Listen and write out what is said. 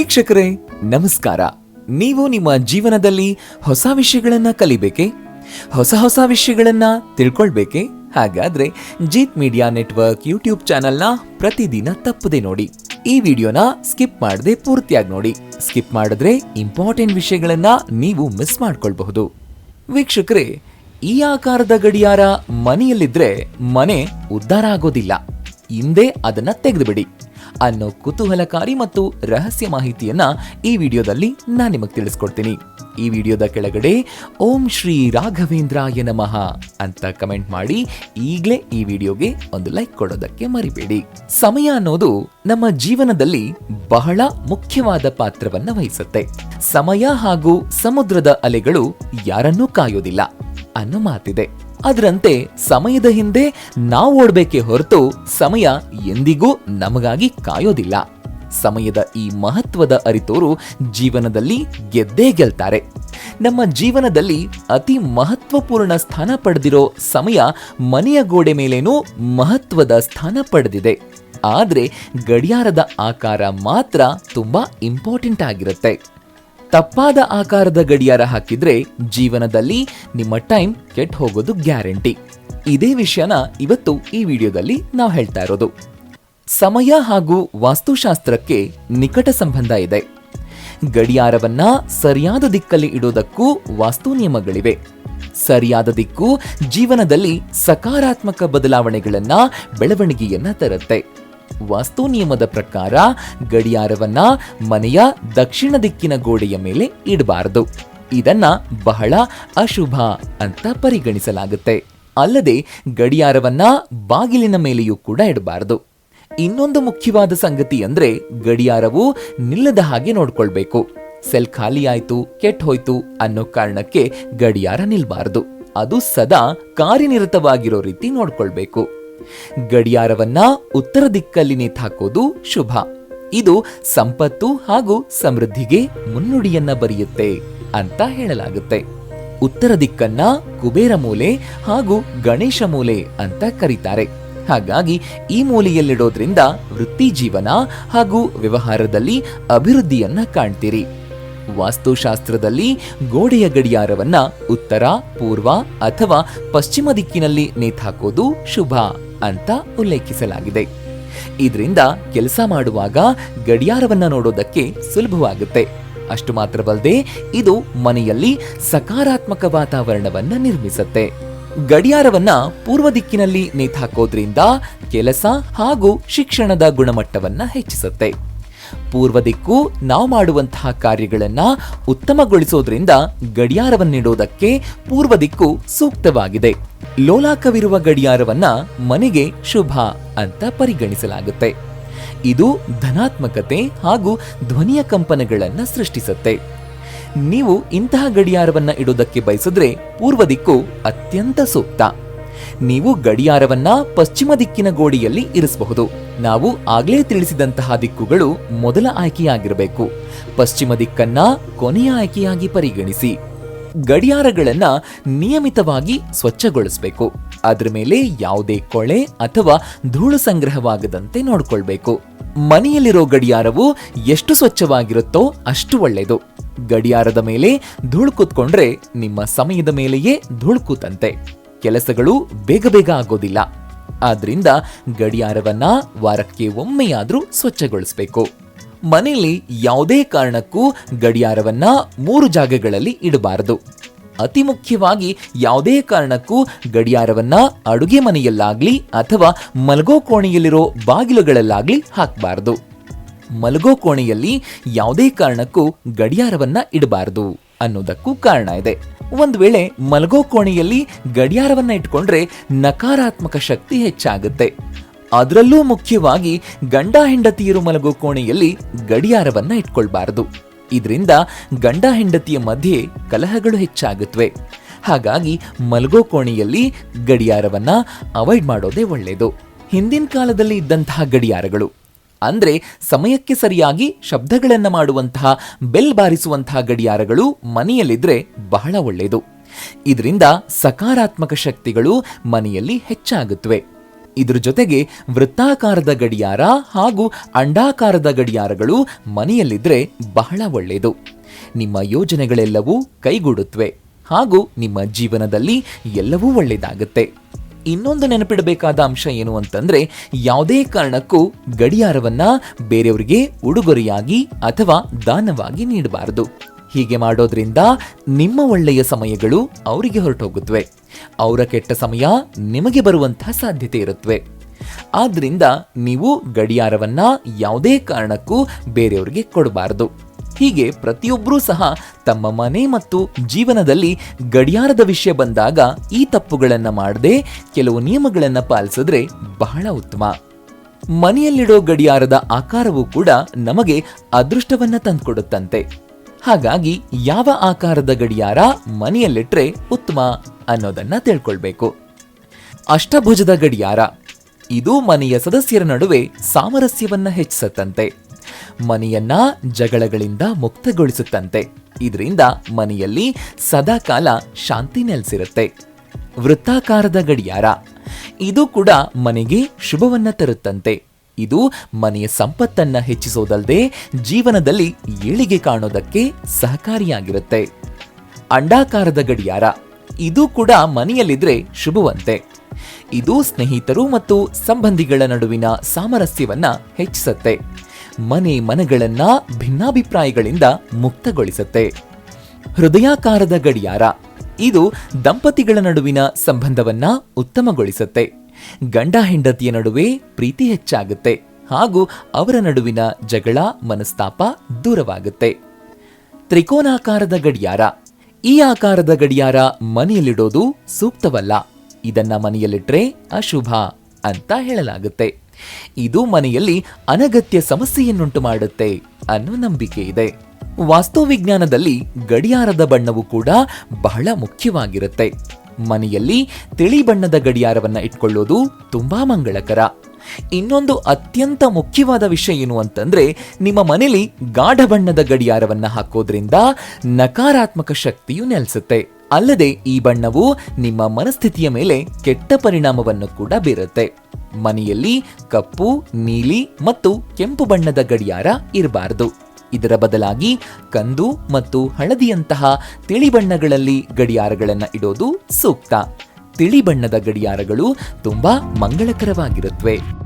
ವೀಕ್ಷಕರೇ, ನಮಸ್ಕಾರ. ನೀವು ನಿಮ್ಮ ಜೀವನದಲ್ಲಿ ಹೊಸ ವಿಷಯಗಳನ್ನ ಕಲಿಬೇಕೆ? ಹೊಸ ಹೊಸ ವಿಷಯಗಳನ್ನ ತಿಳ್ಕೊಳ್ಬೇಕೆ? ಹಾಗಾದ್ರೆ ಜೀತ್ ಮೀಡಿಯಾ ನೆಟ್ವರ್ಕ್ ಯೂಟ್ಯೂಬ್ ಚಾನೆಲ್ನ ಪ್ರತಿದಿನ ತಪ್ಪದೆ ನೋಡಿ. ಈ ವಿಡಿಯೋನ ಸ್ಕಿಪ್ ಮಾಡದೆ ಪೂರ್ತಿಯಾಗಿ ನೋಡಿ. ಸ್ಕಿಪ್ ಮಾಡಿದ್ರೆ ಇಂಪಾರ್ಟೆಂಟ್ ವಿಷಯಗಳನ್ನ ನೀವು ಮಿಸ್ ಮಾಡ್ಕೊಳ್ಬಹುದು. ವೀಕ್ಷಕರೇ, ಈ ಆಕಾರದ ಗಡಿಯಾರ ಮನೆಯಲ್ಲಿದ್ರೆ ಮನೆ ಉದ್ಧಾರ ಆಗೋದಿಲ್ಲ. ಹಿಂದೆ ಅದನ್ನ ತೆಗೆದುಬಿಡಿ. ಅನ್ನೋ ಕುತೂಹಲಕಾರಿ ಮತ್ತು ರಹಸ್ಯ ಮಾಹಿತಿಯನ್ನ ಈ ವಿಡಿಯೋದಲ್ಲಿ ನಾನು ನಿಮಗೆ ತಿಳಿಸ್ಕೊಡ್ತೀನಿ. ಈ ವಿಡಿಯೋದ ಕೆಳಗಡೆ ಓಂ ಶ್ರೀ ರಾಘವೇಂದ್ರಾಯ ನಮಃ ಅಂತ ಕಮೆಂಟ್ ಮಾಡಿ, ಈಗಲೇ ಈ ವಿಡಿಯೋಗೆ ಒಂದು ಲೈಕ್ ಕೊಡೋದಕ್ಕೆ ಮರಿಬೇಡಿ. ಸಮಯ ಅನ್ನೋದು ನಮ್ಮ ಜೀವನದಲ್ಲಿ ಬಹಳ ಮುಖ್ಯವಾದ ಪಾತ್ರವನ್ನ ವಹಿಸುತ್ತೆ. ಸಮಯ ಹಾಗೂ ಸಮುದ್ರದ ಅಲೆಗಳು ಯಾರನ್ನೂ ಕಾಯೋದಿಲ್ಲ ಅನ್ನೋ ಮಾತಿದೆ. ಅದರಂತೆ ಸಮಯದ ಹಿಂದೆ ನಾವು ಓಡಬೇಕೆ ಹೊರತು ಸಮಯ ಎಂದಿಗೂ ನಮಗಾಗಿ ಕಾಯೋದಿಲ್ಲ. ಸಮಯದ ಈ ಮಹತ್ವದ ಅರಿತೋರು ಜೀವನದಲ್ಲಿ ಗೆದ್ದೇ ಗೆಲ್ತಾರೆ. ನಮ್ಮ ಜೀವನದಲ್ಲಿ ಅತಿ ಮಹತ್ವಪೂರ್ಣ ಸ್ಥಾನ ಪಡೆದಿರೋ ಸಮಯ ಮನೆಯ ಗೋಡೆ ಮೇಲೇನೂ ಮಹತ್ವದ ಸ್ಥಾನ ಪಡೆದಿದೆ. ಆದರೆ ಗಡಿಯಾರದ ಆಕಾರ ಮಾತ್ರ ತುಂಬಾ ಇಂಪಾರ್ಟೆಂಟ್ ಆಗಿರುತ್ತೆ. ತಪ್ಪಾದ ಆಕಾರದ ಗಡಿಯಾರ ಹಾಕಿದ್ರೆ ಜೀವನದಲ್ಲಿ ನಿಮ್ಮ ಟೈಮ್ ಕೆಟ್ಟ ಹೋಗೋದು ಗ್ಯಾರಂಟಿ. ಇದೇ ವಿಷಯನ ಇವತ್ತು ಈ ವಿಡಿಯೋದಲ್ಲಿ ನಾವು ಹೇಳ್ತಾ ಇರೋದು. ಸಮಯ ಹಾಗೂ ವಾಸ್ತುಶಾಸ್ತ್ರಕ್ಕೆ ನಿಕಟ ಸಂಬಂಧ ಇದೆ. ಗಡಿಯಾರವನ್ನ ಸರಿಯಾದ ದಿಕ್ಕಲ್ಲಿ ಇಡೋದಕ್ಕೂ ವಾಸ್ತು ನಿಯಮಗಳಿವೆ. ಸರಿಯಾದ ದಿಕ್ಕು ಜೀವನದಲ್ಲಿ ಸಕಾರಾತ್ಮಕ ಬದಲಾವಣೆಗಳನ್ನ ಬೆಳವಣಿಗೆಯನ್ನ ತರುತ್ತೆ. ವಾಸ್ತು ನಿಯಮದ ಪ್ರಕಾರ ಗಡಿಯಾರವನ್ನ ಮನೆಯ ದಕ್ಷಿಣ ದಿಕ್ಕಿನ ಗೋಡೆಯ ಮೇಲೆ ಇಡಬಾರದು. ಇದನ್ನ ಬಹಳ ಅಶುಭ ಅಂತ ಪರಿಗಣಿಸಲಾಗುತ್ತೆ. ಅಲ್ಲದೆ ಗಡಿಯಾರವನ್ನ ಬಾಗಿಲಿನ ಮೇಲೆಯೂ ಕೂಡ ಇಡಬಾರದು. ಇನ್ನೊಂದು ಮುಖ್ಯವಾದ ಸಂಗತಿ ಅಂದ್ರೆ ಗಡಿಯಾರವು ನಿಲ್ಲದ ಹಾಗೆ ನೋಡ್ಕೊಳ್ಬೇಕು. ಸೆಲ್ ಖಾಲಿ ಆಯ್ತು, ಕೆಟ್ಟ ಹೋಯ್ತು ಅನ್ನೋ ಕಾರಣಕ್ಕೆ ಗಡಿಯಾರ ನಿಲ್ಬಾರದು. ಅದು ಸದಾ ಕಾರ್ಯನಿರತವಾಗಿರೋ ರೀತಿ ನೋಡ್ಕೊಳ್ಬೇಕು. ಗಡಿಯಾರವನ್ನ ಉತ್ತರ ದಿಕ್ಕಲ್ಲಿ ನೇತಾಕೋದು ಶುಭ. ಇದು ಸಂಪತ್ತು ಹಾಗೂ ಸಮೃದ್ಧಿಗೆ ಮುನ್ನುಡಿಯನ್ನ ಬರೆಯುತ್ತೆ ಅಂತ ಹೇಳಲಾಗುತ್ತೆ. ಉತ್ತರ ದಿಕ್ಕನ್ನ ಕುಬೇರ ಮೂಲೆ ಹಾಗೂ ಗಣೇಶ ಮೂಲೆ ಅಂತ ಕರೀತಾರೆ. ಹಾಗಾಗಿ ಈ ಮೂಲೆಯಲ್ಲಿಡೋದ್ರಿಂದ ವೃತ್ತಿ ಜೀವನ ಹಾಗೂ ವ್ಯವಹಾರದಲ್ಲಿ ಅಭಿವೃದ್ಧಿಯನ್ನ ಕಾಣ್ತೀರಿ. ವಾಸ್ತುಶಾಸ್ತ್ರದಲ್ಲಿ ಗೋಡೆಯ ಗಡಿಯಾರವನ್ನ ಉತ್ತರ, ಪೂರ್ವ ಅಥವಾ ಪಶ್ಚಿಮ ದಿಕ್ಕಿನಲ್ಲಿ ನೇತಾಕೋದು ಶುಭ. ಅಂತ ಉಲ್ಲೇಖಿಸಲಾಗಿದೆ. ಇದರಿಂದ ಕೆಲಸ ಮಾಡುವಾಗ ಗಡಿಯಾರವನ್ನ ನೋಡೋದಕ್ಕೆ ಸುಲಭವಾಗುತ್ತೆ. ಅಷ್ಟು ಮಾತ್ರವಲ್ಲದೆ ಇದು ಮನೆಯಲ್ಲಿ ಸಕಾರಾತ್ಮಕ ವಾತಾವರಣವನ್ನ ನಿರ್ಮಿಸುತ್ತೆ. ಗಡಿಯಾರವನ್ನ ಪೂರ್ವ ದಿಕ್ಕಿನಲ್ಲಿ ನೇತಾಕೋದ್ರಿಂದ ಕೆಲಸ ಹಾಗೂ ಶಿಕ್ಷಣದ ಗುಣಮಟ್ಟವನ್ನ ಹೆಚ್ಚಿಸುತ್ತೆ. ಪೂರ್ವ ದಿಕ್ಕು ನಾವು ಮಾಡುವಂತಹ ಕಾರ್ಯಗಳನ್ನು ಉತ್ತಮಗೊಳಿಸೋದ್ರಿಂದ ಗಡಿಯಾರವನ್ನಿಡೋದಕ್ಕೆ ಪೂರ್ವ ದಿಕ್ಕು ಸೂಕ್ತವಾಗಿದೆ. ಲೋಲಾಕವಿರುವ ಗಡಿಯಾರವನ್ನ ಮನೆಗೆ ಶುಭ ಅಂತ ಪರಿಗಣಿಸಲಾಗುತ್ತೆ. ಇದು ಧನಾತ್ಮಕತೆ ಹಾಗೂ ಧ್ವನಿಯ ಕಂಪನಗಳನ್ನು ಸೃಷ್ಟಿಸುತ್ತೆ. ನೀವು ಇಂತಹ ಗಡಿಯಾರವನ್ನು ಇಡೋದಕ್ಕೆ ಬಯಸಿದ್ರೆ ಪೂರ್ವ ದಿಕ್ಕು ಅತ್ಯಂತ ಸೂಕ್ತ. ನೀವು ಗಡಿಯಾರವನ್ನ ಪಶ್ಚಿಮ ದಿಕ್ಕಿನ ಗೋಡೆಯಲ್ಲಿ ಇರಿಸಬಹುದು. ನಾವು ಆಗ್ಲೇ ತಿಳಿಸಿದಂತಹ ದಿಕ್ಕುಗಳು ಮೊದಲ ಆಯ್ಕೆಯಾಗಿರಬೇಕು. ಪಶ್ಚಿಮ ದಿಕ್ಕನ್ನ ಕೊನೆಯ ಆಯ್ಕೆಯಾಗಿ ಪರಿಗಣಿಸಿ. ಗಡಿಯಾರಗಳನ್ನ ನಿಯಮಿತವಾಗಿ ಸ್ವಚ್ಛಗೊಳಿಸಬೇಕು. ಅದರ ಮೇಲೆ ಯಾವುದೇ ಕೊಳೆ ಅಥವಾ ಧೂಳು ಸಂಗ್ರಹವಾಗದಂತೆ ನೋಡಿಕೊಳ್ಬೇಕು. ಮನೆಯಲ್ಲಿರೋ ಗಡಿಯಾರವು ಎಷ್ಟು ಸ್ವಚ್ಛವಾಗಿರುತ್ತೋ ಅಷ್ಟು ಒಳ್ಳೆಯದು. ಗಡಿಯಾರದ ಮೇಲೆ ಧೂಳು ಕೂತ್ಕೊಂಡ್ರೆ ನಿಮ್ಮ ಸಮಯದ ಮೇಲೆಯೇ ಧೂಳು ಕೂತಂತೆ. ಕೆಲಸಗಳು ಬೇಗ ಬೇಗ ಆಗೋದಿಲ್ಲ. ಆದ್ರಿಂದ ಗಡಿಯಾರವನ್ನ ವಾರಕ್ಕೆ ಒಮ್ಮೆಯಾದ್ರೂ ಸ್ವಚ್ಛಗೊಳಿಸಬೇಕು. ಮನೆಯಲ್ಲಿ ಯಾವುದೇ ಕಾರಣಕ್ಕೂ ಗಡಿಯಾರವನ್ನ ಮೂರು ಜಾಗಗಳಲ್ಲಿ ಇಡಬಾರದು. ಅತಿ ಮುಖ್ಯವಾಗಿ ಯಾವುದೇ ಕಾರಣಕ್ಕೂ ಗಡಿಯಾರವನ್ನ ಅಡುಗೆ ಮನೆಯಲ್ಲಾಗ್ಲಿ ಅಥವಾ ಮಲಗೋ ಕೋಣೆಯಲ್ಲಿರೋ ಬಾಗಿಲುಗಳಲ್ಲಾಗ್ಲಿ ಹಾಕಬಾರದು. ಮಲಗೋ ಕೋಣೆಯಲ್ಲಿ ಯಾವುದೇ ಕಾರಣಕ್ಕೂ ಗಡಿಯಾರವನ್ನ ಇಡಬಾರದು ಅನ್ನೋದಕ್ಕೂ ಕಾರಣ ಇದೆ. ಒಂದ್ ವೇಳೆ ಮಲಗೋ ಕೋಣೆಯಲ್ಲಿ ಗಡಿಯಾರವನ್ನ ಇಟ್ಕೊಂಡ್ರೆ ನಕಾರಾತ್ಮಕ ಶಕ್ತಿ ಹೆಚ್ಚಾಗುತ್ತೆ. ಅದರಲ್ಲೂ ಮುಖ್ಯವಾಗಿ ಗಂಡ ಹೆಂಡತಿಯರು ಮಲಗೋ ಕೋಣೆಯಲ್ಲಿ ಗಡಿಯಾರವನ್ನ ಇಟ್ಕೊಳ್ಬಾರದು. ಇದರಿಂದ ಗಂಡ ಹೆಂಡತಿಯ ಮಧ್ಯೆ ಕಲಹಗಳು ಹೆಚ್ಚಾಗುತ್ತವೆ ಹಾಗಾಗಿ ಮಲಗೋ ಕೋಣೆಯಲ್ಲಿ ಗಡಿಯಾರವನ್ನ ಅವಾಯ್ಡ್ ಮಾಡೋದೇ ಒಳ್ಳೆಯದು ಹಿಂದಿನ ಕಾಲದಲ್ಲಿ ಇದ್ದಂತಹ ಗಡಿಯಾರಗಳು. ಅಂದ್ರೆ ಸಮಯಕ್ಕೆ ಸರಿಯಾಗಿ ಶಬ್ದಗಳನ್ನು ಮಾಡುವಂತಹ, ಬೆಲ್ ಬಾರಿಸುವಂತಹ ಗಡಿಯಾರಗಳು ಮನೆಯಲ್ಲಿದ್ರೆ ಬಹಳ ಒಳ್ಳೆಯದು. ಇದರಿಂದ ಸಕಾರಾತ್ಮಕ ಶಕ್ತಿಗಳು ಮನೆಯಲ್ಲಿ ಹೆಚ್ಚಾಗುತ್ತವೆ. ಇದ್ರ ಜೊತೆಗೆ ವೃತ್ತಾಕಾರದ ಗಡಿಯಾರ ಹಾಗೂ ಅಂಡಾಕಾರದ ಗಡಿಯಾರಗಳು ಮನೆಯಲ್ಲಿದ್ರೆ ಬಹಳ ಒಳ್ಳೆಯದು. ನಿಮ್ಮ ಯೋಜನೆಗಳೆಲ್ಲವೂ ಕೈಗೂಡುತ್ತವೆ ಹಾಗೂ ನಿಮ್ಮ ಜೀವನದಲ್ಲಿ ಎಲ್ಲವೂ ಒಳ್ಳೆಯದಾಗುತ್ತೆ. ಇನ್ನೊಂದು ನೆನಪಿಡಬೇಕಾದ ಅಂಶ ಏನು ಅಂತಂದ್ರೆ, ಯಾವುದೇ ಕಾರಣಕ್ಕೂ ಗಡಿಯಾರವನ್ನ ಬೇರೆಯವರಿಗೆ ಉಡುಗೊರೆಯಾಗಿ ಅಥವಾ ದಾನವಾಗಿ ನೀಡಬಾರದು. ಹೀಗೆ ಮಾಡೋದ್ರಿಂದ ನಿಮ್ಮ ಒಳ್ಳೆಯ ಸಮಯಗಳು ಅವರಿಗೆ ಹೊರಟೋಗುತ್ತವೆ. ಅವರ ಕೆಟ್ಟ ಸಮಯ ನಿಮಗೆ ಬರುವಂತಹ ಸಾಧ್ಯತೆ ಇರುತ್ತವೆ. ಆದ್ರಿಂದ ನೀವು ಗಡಿಯಾರವನ್ನ ಯಾವುದೇ ಕಾರಣಕ್ಕೂ ಬೇರೆಯವರಿಗೆ ಕೊಡಬಾರದು. ಹೀಗೆ ಪ್ರತಿಯೊಬ್ಬರೂ ಸಹ ತಮ್ಮ ಮನೆ ಮತ್ತು ಜೀವನದಲ್ಲಿ ಗಡಿಯಾರದ ವಿಷಯ ಬಂದಾಗ ಈ ತಪ್ಪುಗಳನ್ನ ಮಾಡದೆ ಕೆಲವು ನಿಯಮಗಳನ್ನ ಪಾಲಿಸಿದ್ರೆ ಬಹಳ ಉತ್ತಮ. ಮನೆಯಲ್ಲಿಡೋ ಗಡಿಯಾರದ ಆಕಾರವೂ ಕೂಡ ನಮಗೆ ಅದೃಷ್ಟವನ್ನ ತಂದುಕೊಡುತ್ತಂತೆ. ಹಾಗಾಗಿ ಯಾವ ಆಕಾರದ ಗಡಿಯಾರ ಮನೆಯಲ್ಲಿಟ್ರೆ ಉತ್ತಮ ಅನ್ನೋದನ್ನ ತಿಳ್ಕೊಳ್ಬೇಕು. ಅಷ್ಟಭುಜದ ಗಡಿಯಾರ. ಇದು ಮನೆಯ ಸದಸ್ಯರ ನಡುವೆ ಸಾಮರಸ್ಯವನ್ನ ಹೆಚ್ಚಿಸುತ್ತಂತೆ. ಮನೆಯನ್ನ ಜಗಳಗಳಿಂದ ಮುಕ್ತಗೊಳಿಸುತ್ತಂತೆ. ಇದರಿಂದ ಮನೆಯಲ್ಲಿ ಸದಾಕಾಲ ಶಾಂತಿ ನೆಲೆಸಿರುತ್ತೆ. ವೃತ್ತಾಕಾರದ ಗಡಿಯಾರ. ಇದು ಕೂಡ ಮನೆಗೆ ಶುಭವನ್ನ ತರುತ್ತಂತೆ. ಇದು ಮನೆಯ ಸಂಪತ್ತನ್ನ ಹೆಚ್ಚಿಸೋದಲ್ಲದೆ ಜೀವನದಲ್ಲಿ ಏಳಿಗೆ ಕಾಣೋದಕ್ಕೆ ಸಹಕಾರಿಯಾಗಿರುತ್ತೆ. ಅಂಡಾಕಾರದ ಗಡಿಯಾರ. ಇದು ಕೂಡ ಮನೆಯಲ್ಲಿದ್ರೆ ಶುಭವಂತೆ. ಇದು ಸ್ನೇಹಿತರು ಮತ್ತು ಸಂಬಂಧಿಗಳ ನಡುವಿನ ಸಾಮರಸ್ಯವನ್ನ ಹೆಚ್ಚಿಸುತ್ತೆ. ಮನೆ ಮನಗಳನ್ನ ಭಿನ್ನಾಭಿಪ್ರಾಯಗಳಿಂದ ಮುಕ್ತಗೊಳಿಸುತ್ತೆ. ಹೃದಯಾಕಾರದ ಗಡಿಯಾರ. ಇದು ದಂಪತಿಗಳ ನಡುವಿನ ಸಂಬಂಧವನ್ನ ಉತ್ತಮಗೊಳಿಸುತ್ತೆ. ಗಂಡ ಹೆಂಡತಿಯ ನಡುವೆ ಪ್ರೀತಿ ಹೆಚ್ಚಾಗುತ್ತೆ. ಹಾಗೂ ಅವರ ನಡುವಿನ ಜಗಳ, ಮನಸ್ತಾಪ ದೂರವಾಗುತ್ತೆ. ತ್ರಿಕೋನಾಕಾರದ ಗಡಿಯಾರ. ಈ ಆಕಾರದ ಗಡಿಯಾರ ಮನೆಯಲ್ಲಿಡೋದು ಸೂಕ್ತವಲ್ಲ. ಇದನ್ನ ಮನೆಯಲ್ಲಿಟ್ರೆ ಅಶುಭ ಅಂತ ಹೇಳಲಾಗುತ್ತೆ. ಇದು ಮನೆಯಲ್ಲಿ ಅನಗತ್ಯ ಸಮಸ್ಯೆಯನ್ನುಂಟು ಮಾಡುತ್ತೆ ಅನ್ನೋ ನಂಬಿಕೆ ಇದೆ. ವಾಸ್ತುವಿಜ್ಞಾನದಲ್ಲಿ ಗಡಿಯಾರದ ಬಣ್ಣವು ಕೂಡ ಬಹಳ ಮುಖ್ಯವಾಗಿರುತ್ತೆ. ಮನೆಯಲ್ಲಿ ತಿಳಿ ಬಣ್ಣದ ಗಡಿಯಾರವನ್ನ ಇಟ್ಕೊಳ್ಳೋದು ತುಂಬಾ ಮಂಗಳಕರ. ಇನ್ನೊಂದು ಅತ್ಯಂತ ಮುಖ್ಯವಾದ ವಿಷಯ ಏನು ಅಂತಂದ್ರೆ, ನಿಮ್ಮ ಮನೆಯಲ್ಲಿ ಗಾಢ ಬಣ್ಣದ ಗಡಿಯಾರವನ್ನ ಹಾಕೋದ್ರಿಂದ ನಕಾರಾತ್ಮಕ ಶಕ್ತಿಯು ನೆಲೆಸುತ್ತೆ. ಅಲ್ಲದೆ ಈ ಬಣ್ಣವು ನಿಮ್ಮ ಮನಸ್ಥಿತಿಯ ಮೇಲೆ ಕೆಟ್ಟ ಪರಿಣಾಮವನ್ನು ಕೂಡ ಬೀರುತ್ತೆ. ಮನೆಯಲ್ಲಿ ಕಪ್ಪು, ನೀಲಿ ಮತ್ತು ಕೆಂಪು ಬಣ್ಣದ ಗಡಿಯಾರ ಇರಬಾರದು. ಇದರ ಬದಲಾಗಿ ಕಂದು ಮತ್ತು ಹಳದಿಯಂತಹ ತಿಳಿ ಬಣ್ಣಗಳಲ್ಲಿ ಗಡಿಯಾರಗಳನ್ನು ಇಡೋದು ಸೂಕ್ತ. ತಿಳಿ ಬಣ್ಣದ ಗಡಿಯಾರಗಳು ತುಂಬಾ ಮಂಗಳಕರವಾಗಿರುತ್ತವೆ